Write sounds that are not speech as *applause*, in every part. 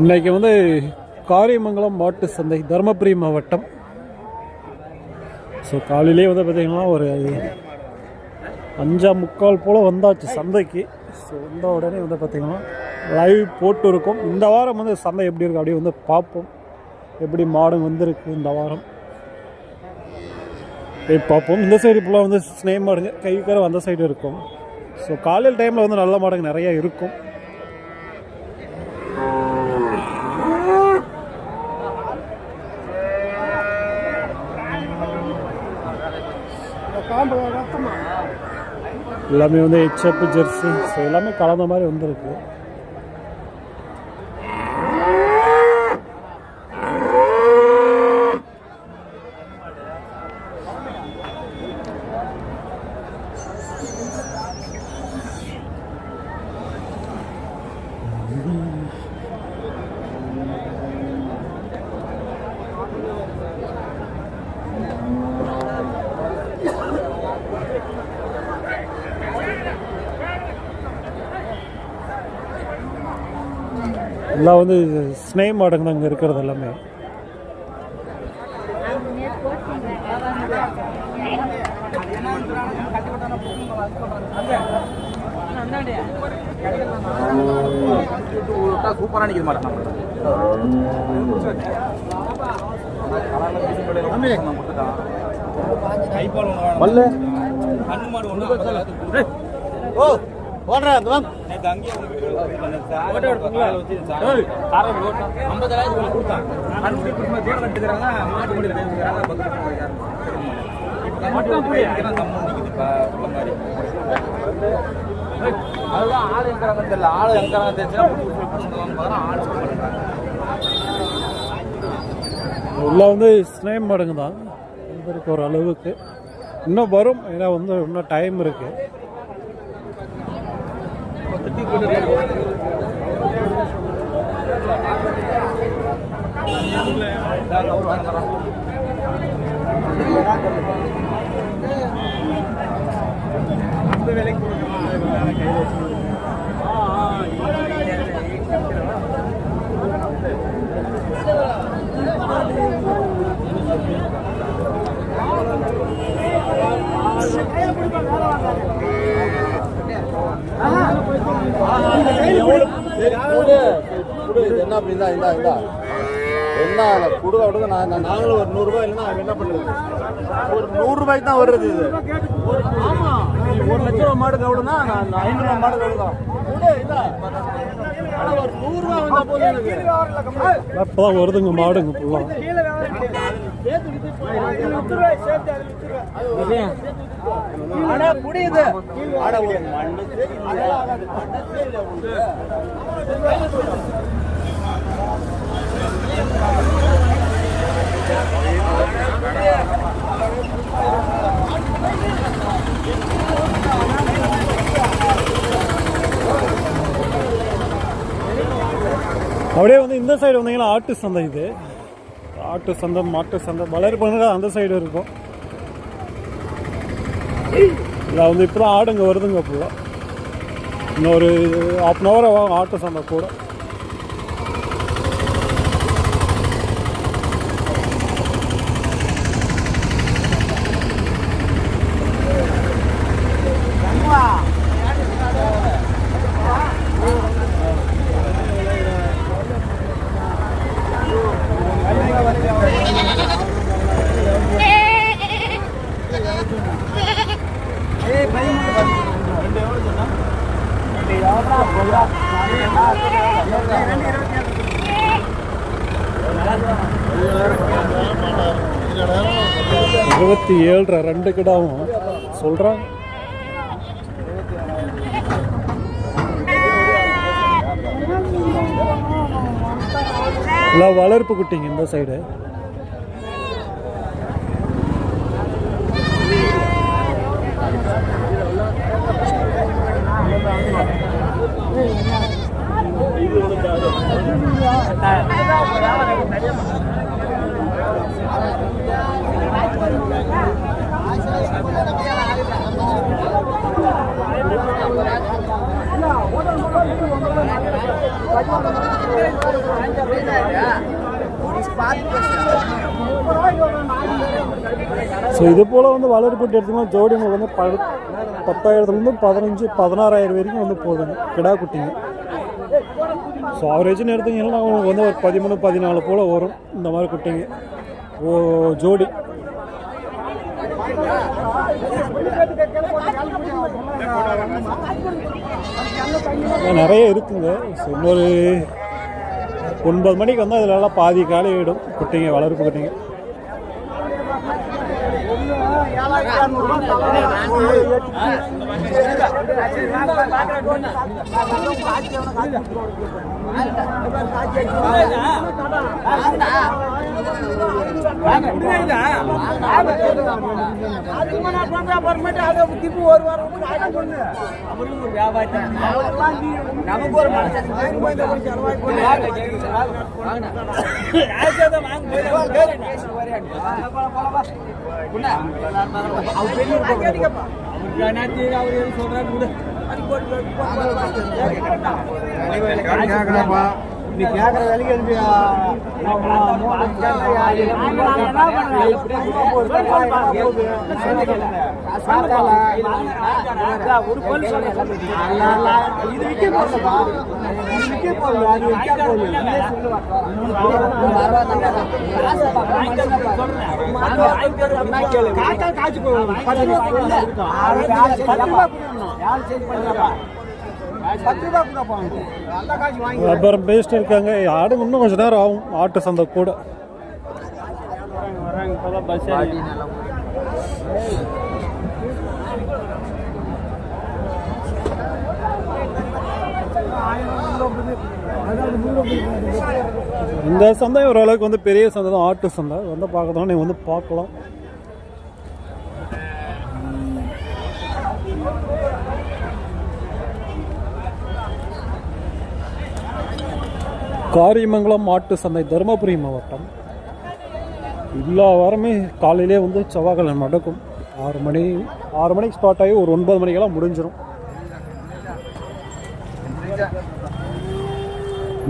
இன்னைக்கு வந்து காரியமங்கலம் மாட்டு சந்தை தருமபுரி மாவட்டம். ஸோ காலையிலே வந்து பார்த்திங்கன்னா ஒரு அஞ்சா முக்கால் போல் வந்தாச்சு சந்தைக்கு. ஸோ வந்த உடனே வந்து பார்த்திங்கன்னா லைவ் போட்டு இருக்கும். இந்த வாரம் வந்து சந்தை எப்படி இருக்குது அப்படியே வந்து பார்ப்போம். எப்படி மாடு வந்திருக்கு இந்த வாரம். போய் பார்ப்போம். இந்த சைடு ஃபுல்லாக வந்து ஸ்னே மாடுங்க கைக்கரை அந்த சைடு இருக்கும். ஸோ காலையில் டைமில் வந்து நல்ல மாடுங்க நிறைய இருக்கும். எல்லாமே வந்து ஹெச்எப் ஜெர்சி ஸோ எல்லாமே கலந்த மாதிரி வந்திருக்கு. எல்லாம் வந்து ஸ்னே மாடுங்க தான் இங்கே இருக்கிறது எல்லாமே. சூப்பரா நிக்குது மாட்டேன் ஓடுறா அந்த வாங்க நேத்து அங்கேயே போட்டோ ஐம்பதாயிரம் கொடுத்தான் அனுப்பி கொடுத்து தூரம் கட்டுக்கிறாங்க மாட்டு முடியல பேசுகிறாங்க மாட்டு முடியல தம்மு நிக்குதுப்பா உள்ள மாதிரி அதுதான் ஆள் எங்கிறாங்க தெரியல ஆள் எங்கிறாங்க தெரிஞ்சுன்னா ஆள் உள்ள வந்து ஸ்னே மாடுங்க தான் அளவுக்கு இன்னும் வரும் ஏன்னா வந்து இன்னும் டைம் இருக்கு சரி கொடு இது என்ன அப்படி இந்தா இந்தா என்ன கொடுக்க விடுங்க நான் நாங்களும் ஒரு நூறுரூவா இல்லைன்னா அவன் என்ன பண்ணுறது ஒரு நூறுரூபாய்க்கு தான் வருது இது ஒரு ஒரு லட்ச ரூபா மாடு கவுடுனா நான் ஐநூறுரூவா மாடு கவுடுதான் நூறுரூவா போதும் எனக்கு அப்போ வருதுங்க மாடுங்க ஃபுல்லாக ஆனா ஒரு மண்ணு உங்களுக்கு அப்படியே வந்து இந்த சைடு வந்தீங்கன்னா ஆட்டு சந்தை இது. ஆட்டு சந்தை மாட்டு சந்தை வளர்ப்பு அந்த சைடு இருக்கும். நான் வந்து இப்போ தான் ஆடுங்க வருதுங்க ஃபுல்லாக இன்னும் ஒரு ஹாஃப் அன் ஹவர் ஆகும் ஆட்டு சந்தை கூட. இருபத்தி ஏழரை ரெண்டு கிடாவும். சொல்கிறாங்க எல்லாம் வளர்ப்பு குட்டிங்க இந்த சைடு. ஆ ஸோ இது போல் வந்து வளர்ப்பட்டு எடுத்தோம்னா ஜோடி உங்களுக்கு வந்து ப பத்தாயிரத்துலேருந்து பதினஞ்சு பதினாறாயிரம் வரைக்கும் வந்து போகுதுங்க கிடா குட்டிங்க. ஸோ ஆவரேஜ்னு எடுத்தீங்கன்னா உங்களுக்கு வந்து ஒரு பதிமூணு பதினாலு போல் வரும் இந்த மாதிரி குட்டிங்க. ஓ ஜோடி. நிறைய இருக்குங்க. இன்னொரு ஒன்பது மணிக்கு வந்தால் இதிலெல்லாம் எல்லாம் பாதி காலை ஆகிடும் குட்டிங்க வளர்ப்பு குட்டிங்க. *laughs* நமக்கு ஒரு நீ வேலைக்கு இது விற்க ரப்பர் பேஸ்ட் இருக்காங்க. ஆடு இன்னும் கொஞ்ச நேரம் ஆகும். ஆட்டு சந்தை கூட. இந்த சந்தை ஓரளவுக்கு வந்து பெரிய சந்தை தான் ஆட்டு சந்தை. வந்து பார்க்கணும் நீ வந்து பார்க்கலாம். காரியமங்கலம் மாட்டு சந்தை தருமபுரி மாவட்டம். எல்லா வாரமே காலையிலே வந்து செவ்வாய்க்கிழமை நடக்கும். ஆறு மணி ஆறு மணிக்கு ஸ்டார்ட் ஆகி ஒரு ஒன்பது மணிக்கெல்லாம் முடிஞ்சிடும்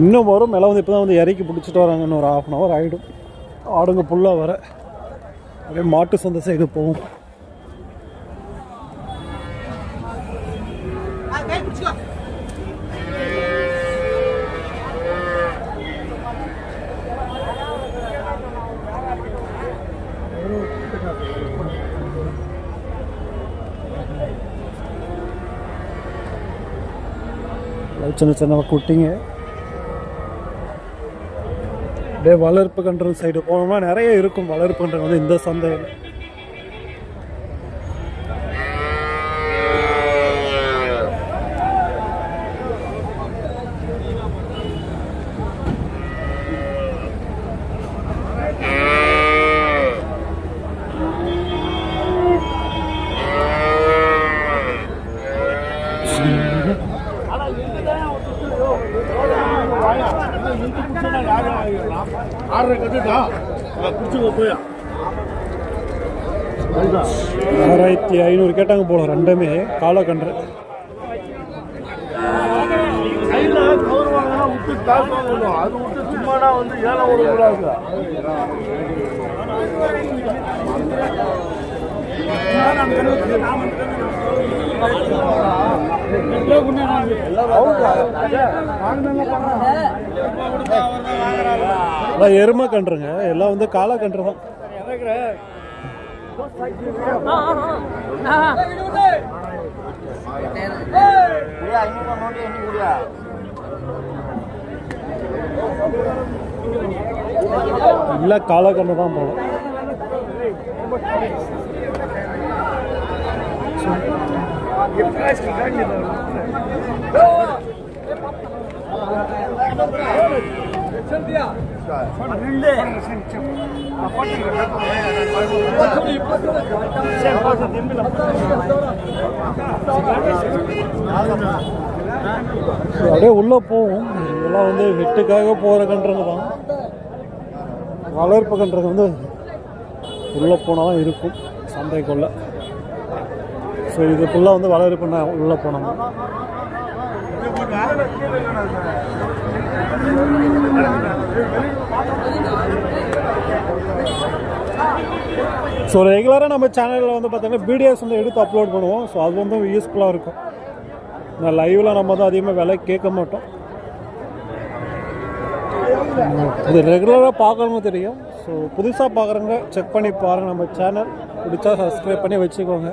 இன்னும் வரும். மேலே வந்து இப்போ தான் வந்து இறக்கி பிடிச்சிட்டு வராங்க. இன்னும் ஒரு ஆஃப் அன் ஹவர் ஆகிடும். ஆடுங்க ஃபுல்லாக வர. அப்படியே மாட்டு சந்தை சைடு போகும் சின்ன சின்ன குட்டிங்க. அப்படியே வளர்ப்பு கன்று சைடு போனோம்னா நிறைய இருக்கும் வளர்ப்பு கன்று வந்து இந்த சந்தையில் கேட்டாங்க போல ரெண்டுமே விடக்கூடாது கன்று. எருமை கன்றுங்க எல்லாம் வந்து காலக்கன்று தான் ஐநூறு நோட்டு எண்ணி குடியா எப்படி அப்படியே உள்ளே போகும் இதெல்லாம் வந்து வெட்டுக்காக போகிற கன்றுங்க தான். வளர்ப்பு கன்றுங்க வந்து உள்ளே போனால் தான் இருக்கும். சந்தைக்குள்ளே. ஸோ இதுக்குள்ளே வந்து வளர்ப்பு நான் உள்ளே போனோம் ஸோ ரெகுலராக நம்ம சேனலில் வந்து பார்த்தீங்கன்னா வீடியோஸ் வந்து எடுத்து அப்லோட் பண்ணுவோம். ஸோ அது வந்து யூஸ்ஃபுல்லாக இருக்கும். நான் லைவில் நம்ம தான் அதிகமாக விலை கேட்க மாட்டோம். இது ரெகுலராக பார்க்கறவங்க தெரியும். ஸோ புதுசாக பார்க்குறவங்க செக் பண்ணி பாருங்கள் நம்ம சேனல் பிடிச்சா சப்ஸ்கிரைப் பண்ணி வச்சுக்கோங்க.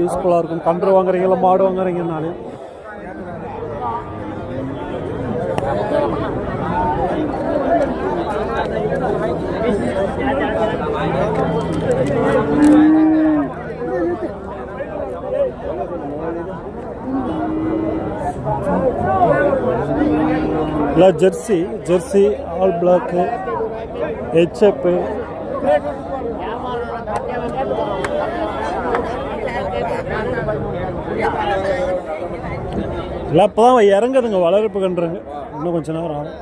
யூஸ்ஃபுல்லாக இருக்கும். கன்று வாங்குறீங்களா மாடு வாங்குறீங்கனாலே இல்லை Jersey Jersey all black HF இல்லை இப்போ தான் இறங்குதுங்க வளர்ப்பு கன்றுங்க இன்னும் கொஞ்ச நேரம் ஆகும்.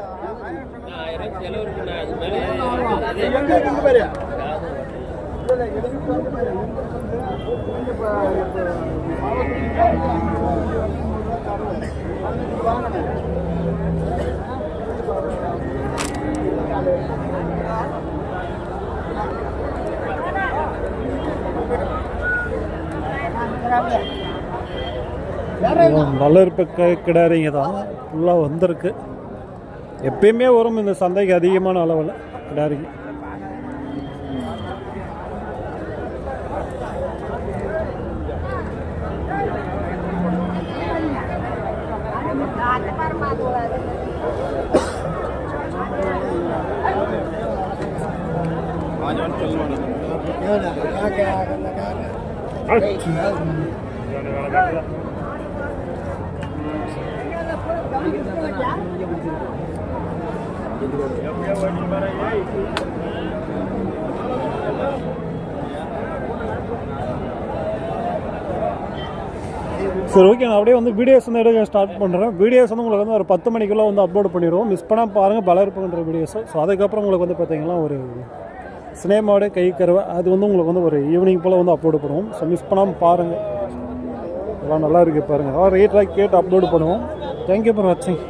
வளர்ப்பு க கிடாரிங்க தான். ஃபுல்லாக வந்திருக்கு. எப்பயுமே வரும் இந்த சந்தைக்கு அதிகமான அளவில் கிடாரிங்க. சரி ஓகே நான் அப்படியே வந்து வீடியோஸ் வந்து எடுக்க ஸ்டார்ட் பண்ணுறேன் வீடியோஸ் வந்து உங்களுக்கு வந்து ஒரு பத்து மணிக்குள்ளே வந்து அப்லோட் பண்ணிடுவோம். மிஸ் பண்ணால் பாருங்கள் வளர்ப்புன்ற வீடியோஸ் ஸோ அதுக்கப்புறம் உங்களுக்கு வந்து பார்த்தீங்கன்னா ஒரு சினேமாடு கை கருவை அது வந்து உங்களுக்கு வந்து ஒரு ஈவினிங் போல் வந்து அப்லோடு பண்ணுவோம். ஸோ மிஸ் பண்ணாமல் பாருங்கள் எல்லாம் நல்லா இருக்குது பாருங்கள் அதான் ரேட்லாம் கேட்டு அப்லோடு பண்ணுவோம். தேங்க்யூ ஃபார் வாட்சிங்